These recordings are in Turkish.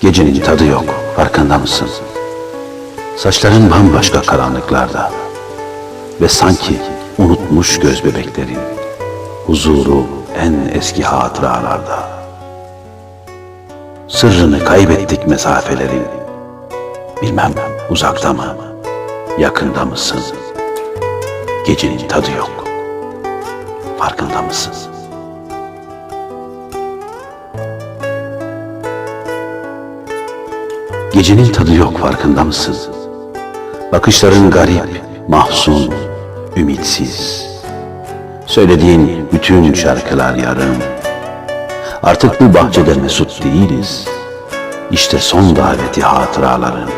Gecenin tadı yok, farkında mısın? Saçların bambaşka karanlıklarda ve sanki unutmuş göz bebeklerin huzuru en eski hatıralarda. Sırrını kaybettik mesafelerin. Bilmem uzakta mı, yakında mısın? Gecenin tadı yok. Farkında mısın? Gecenin tadı yok farkında mısın? Bakışların garip, mahzun, ümitsiz. Söylediğin bütün şarkılar yarım. Artık bu bahçede mesut değiliz. İşte son daveti hatıraların.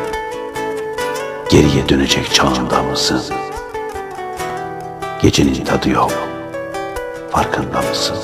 Geriye dönecek çağında mısın? Gecenin tadı yok. Farkında mısın?